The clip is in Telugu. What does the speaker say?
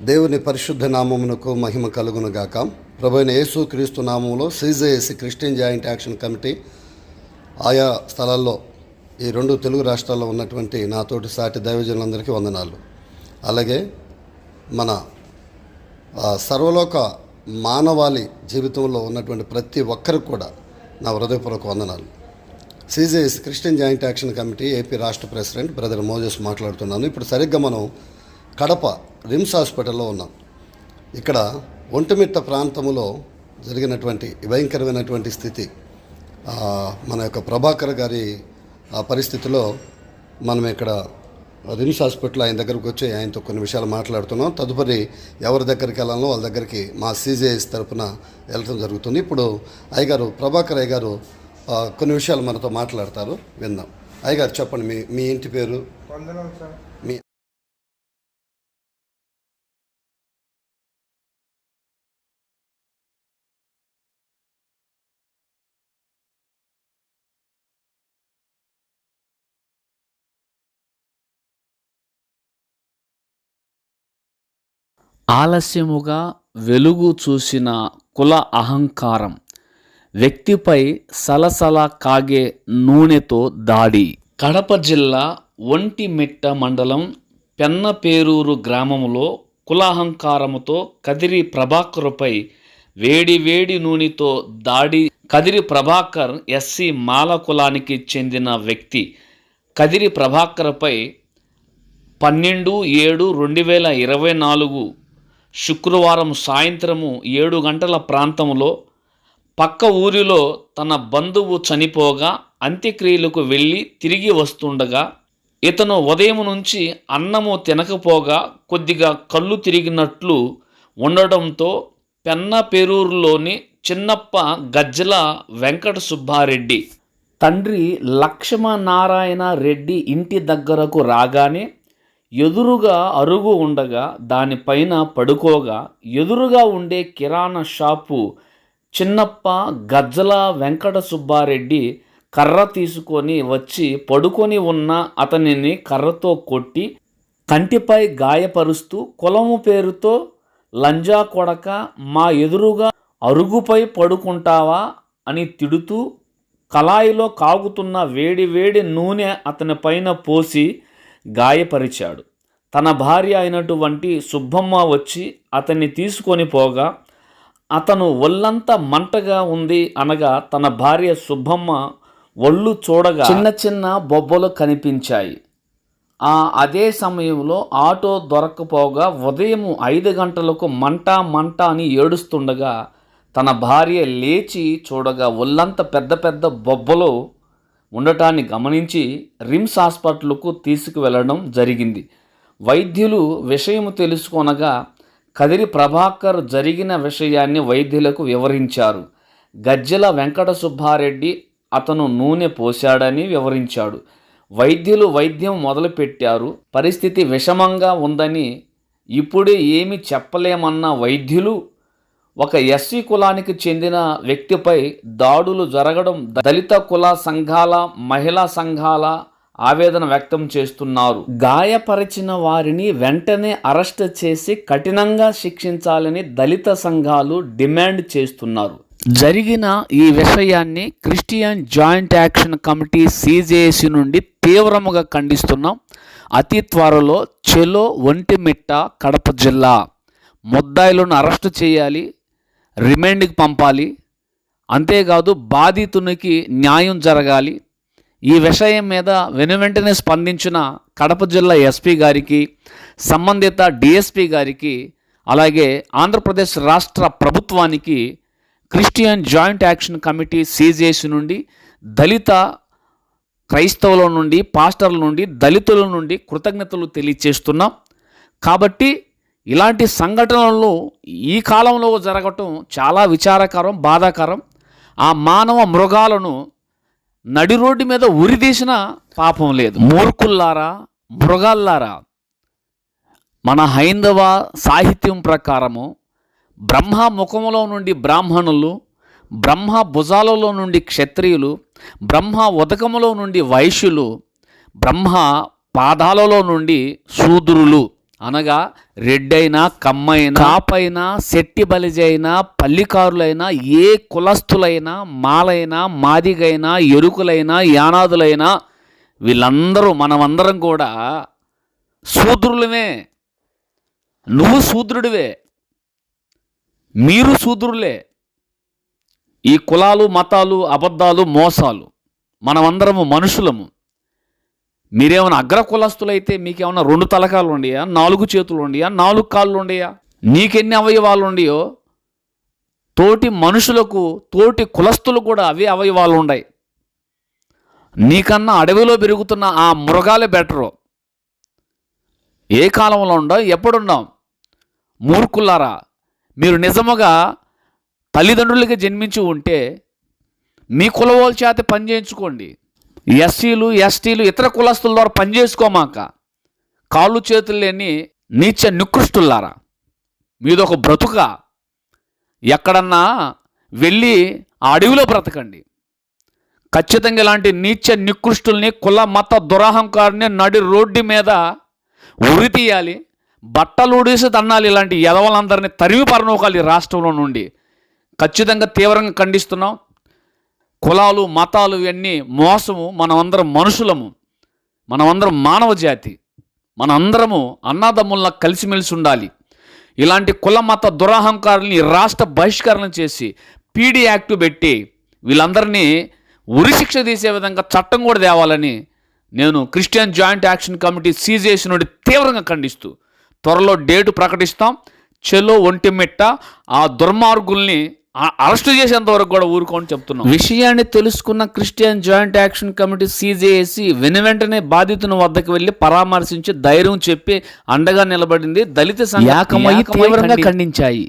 దేవుని పరిశుద్ధ నామమునకు మహిమ కలుగును గాక యేసు క్రీస్తు నామంలో CJS Christian joint action committee ఆయా స్థలాల్లో ఈ రెండు తెలుగు రాష్ట్రాల్లో ఉన్నటువంటి నాతోటి సాటి దైవజనులందరికీ వందనాలు. అలాగే మన సర్వలోక మానవాళి జీవితంలో ఉన్నటువంటి ప్రతి ఒక్కరికి కూడా నా హృదయపూర్వక వందనాలు. CJS Christian joint action committee AP రాష్ట్ర ప్రెసిడెంట్ బ్రదర్ మోజస్ మాట్లాడుతున్నాను. ఇప్పుడు సరిగ్గా మనం కడప రిమ్స్ హాస్పిటల్లో ఉన్నాం. ఇక్కడ ఒంటిమిట్ట ప్రాంతంలో జరిగినటువంటి భయంకరమైనటువంటి స్థితి. మన యొక్క ప్రభాకర్ గారి పరిస్థితిలో మనం ఇక్కడ రిమ్స్ హాస్పిటల్ ఆయన దగ్గరకు వచ్చి ఆయనతో కొన్ని విషయాలు మాట్లాడుతున్నాం. తదుపరి ఎవరి దగ్గరికి వెళ్ళాలో వాళ్ళ దగ్గరికి మా సీజేఎస్ తరపున వెళ్ళటం జరుగుతుంది. ఇప్పుడు అయ్యగారు ప్రభాకర్ అయ్యగారు కొన్ని విషయాలు మనతో మాట్లాడతారు. విందాం. అయ్యగారు చెప్పండి మీ మీ ఇంటి పేరు? ఆలస్యముగా వెలుగు చూసిన కుల అహంకారం వ్యక్తిపై సలసల కాగే నూనెతో దాడి. కడప జిల్లా ఒంటిమిట్ట మండలం పెన్నపేరూరు గ్రామంలో కుల అహంకారముతో కదిరి ప్రభాకర్పై వేడి వేడి నూనెతో దాడి. కదిరి ప్రభాకర్ ఎస్సీ మాల కులానికి చెందిన వ్యక్తి. కదిరి ప్రభాకర్పై పన్నెండు ఏడు రెండు వేల ఇరవై నాలుగు శుక్రవారం సాయంత్రము ఏడు గంటల ప్రాంతంలో పక్క ఊరిలో తన బంధువు చనిపోగా అంత్యక్రియలకు వెళ్ళి తిరిగి వస్తుండగా ఇతను ఉదయం నుంచి అన్నము తినకపోగా కొద్దిగా కళ్ళు తిరిగినట్లు ఉండడంతో పెన్న పేరూరులోని చిన్నప్ప గజ్జల వెంకట సుబ్బారెడ్డి తండ్రి లక్ష్మనారాయణ రెడ్డి ఇంటి దగ్గరకు రాగానే ఎదురుగా అరుగు ఉండగా దానిపైన పడుకోగా ఎదురుగా ఉండే కిరాణా షాపు చిన్నప్ప గజ్జల వెంకట సుబ్బారెడ్డి కర్ర తీసుకొని వచ్చి పడుకొని ఉన్న అతనిని కర్రతో కొట్టి కంటిపై గాయపరుస్తూ కులము పేరుతో లంజా కొడక మా ఎదురుగా అరుగుపై పడుకుంటావా? అని తిడుతూ కళాయిలో కాగుతున్న వేడి వేడి నూనె అతని పైన పోసి గాయపరిచాడు. తన భార్య అయినటువంటి సుబ్బమ్మ వచ్చి అతన్ని తీసుకొని పోగా అతను ఒళ్ళంతా మంటగా ఉంది అనగా తన భార్య సుబ్బమ్మ ఒళ్ళు చూడగా చిన్న చిన్న బొబ్బలు కనిపించాయి. ఆ అదే సమయంలో ఆటో దొరకపోగా ఉదయం ఐదు గంటలకు మంట మంట అని ఏడుస్తుండగా తన భార్య లేచి చూడగా ఒళ్ళంత పెద్ద పెద్ద బొబ్బలు ఉండటాన్ని గమనించి రిమ్స్ హాస్పిటల్కు తీసుకువెళ్ళడం జరిగింది. వైద్యులు విషయం తెలుసుకొనగా కదిరి ప్రభాకర్ జరిగిన విషయాన్ని వైద్యులకు వివరించారు. గజ్జల వెంకట సుబ్బారెడ్డి అతను నూనె పోశాడని వివరించాడు. వైద్యులు వైద్యం మొదలుపెట్టారు. పరిస్థితి విషమంగా ఉందని ఇప్పుడే ఏమి చెప్పలేమన్న వైద్యులు ఒక ఎస్సీ కులానికి చెందిన వ్యక్తిపై దాడులు జరగడం దళిత కుల సంఘాల మహిళా సంఘాల ఆవేదన వ్యక్తం చేస్తున్నారు. గాయపరిచిన వారిని వెంటనే అరెస్ట్ చేసి కఠినంగా శిక్షించాలని దళిత సంఘాలు డిమాండ్ చేస్తున్నారు. జరిగిన ఈ విషయాన్ని Christian joint action committee CJC నుండి తీవ్రముగా ఖండిస్తున్నాం. అతి త్వరలో చెలో ఒంటిమిట్ట కడప జిల్లా ముద్దాయిలను అరెస్టు చేయాలి రిమైండ్కి పంపాలి. అంతేకాదు బాధితునికి న్యాయం జరగాలి. ఈ విషయం మీద వెనువెంటనే స్పందించిన కడప జిల్లా ఎస్పీ గారికి సంబంధిత డిఎస్పీ గారికి అలాగే ఆంధ్రప్రదేశ్ రాష్ట్ర ప్రభుత్వానికి Christian joint action committee CJC నుండి దళిత క్రైస్తవుల నుండి పాస్టర్ల నుండి దళితుల నుండి కృతజ్ఞతలు తెలియచేస్తున్నాం. కాబట్టి ఇలాంటి సంఘటనలు ఈ కాలంలో జరగటం చాలా విచారకరం బాధాకరం. ఆ మానవ మృగాలను నడి రోడ్డు మీద ఉరిదీసిన పాపం లేదు. మూర్ఖుల్లారా మృగాల్లారా? మన హైందవ సాహిత్యం ప్రకారము బ్రహ్మ ముఖములో నుండి బ్రాహ్మణులు బ్రహ్మ భుజాలలో నుండి క్షత్రియులు బ్రహ్మ ఉదకములో నుండి వైశ్యులు బ్రహ్మ పాదాలలో నుండి శూద్రులు. అనగా రెడ్డైనా కమ్మైనా కాపైనా శెట్టి బలిజైనా పల్లికారులైనా ఏ కులస్తులైనా మాలైనా మాదిగైనా ఎరుకులైనా యానాదులైనా వీళ్ళందరూ మనమందరం కూడా శూద్రులమే. నువ్వు శూద్రుడివే. మీరు శూద్రులే. ఈ కులాలు మతాలు అబద్ధాలు మోసాలు. మనమందరము మనుషులము. మీరేమైనా అగ్ర కులస్తులైతే మీకేమైనా రెండు తలకాలు ఉండయా? నాలుగు చేతులు ఉండయా? నాలుగు కాళ్ళు ఉండయా? నీకెన్ని అవయవాలు ఉండయో తోటి మనుషులకు తోటి కులస్తులు కూడా అవే అవయవాలు ఉన్నాయి నీకన్నా అడవిలో పెరుగుతున్న ఆ మృగాలే బెటరు. ఏ కాలంలో ఉండం ఎప్పుడున్నాం మూర్ఖులారా మీరు నిజముగా తల్లిదండ్రులకి జన్మించి ఉంటే మీ కులవోల చేత పని చేయించుకోండి. ఎస్సీలు ఎస్టీలు ఇతర కులస్తుల ద్వారా పని చేసుకోమాక కాళ్ళు చేతులు లేని నీచ నికృష్టులారా మీదొక బ్రతుక ఎక్కడన్నా వెళ్ళి ఆ అడవిలో బ్రతకండి. ఖచ్చితంగా ఇలాంటి నీచ నికృష్టుల్ని కుల మత దురహంకారిని నడి రోడ్డు మీద ఉరి తీయాలి బట్టలు తన్నాలి ఇలాంటి ఎదవలందరినీ తరిమి పరనోకాలి రాష్ట్రంలో నుండి. ఖచ్చితంగా తీవ్రంగా ఖండిస్తున్నాం. కులాలు మతాలు ఇవన్నీ మోసము. మనమందరం మనుషులము. మనమందరం మానవ జాతి. మనందరము అన్నదమ్ముల్లా కలిసిమెలిసి ఉండాలి. ఇలాంటి కుల మత దురహంకారుల్ని రాష్ట్ర బహిష్కరణ చేసి పీడీ యాక్ట్ పెట్టి వీళ్ళందరినీ ఉరిశిక్ష తీసే విధంగా చట్టం కూడా తేవాలని నేను Christian joint action committee CJC నుండి తీవ్రంగా ఖండిస్తూ త్వరలో డేటు ప్రకటిస్తాం. చెలో ఒంటిమిట్ట ఆ దుర్మార్గుల్ని అరెస్టు చేసేంత వరకు కూడా ఊరుకోని చెప్తున్నాం. విషయాన్ని తెలుసుకున్న Christian joint action committee CJC వెను వెంటనే బాధితుని వద్దకు వెళ్ళి పరామర్శించి ధైర్యం చెప్పి అండగా నిలబడింది. దళిత సంఘ- తీవ్రంగా ఖండించాయి.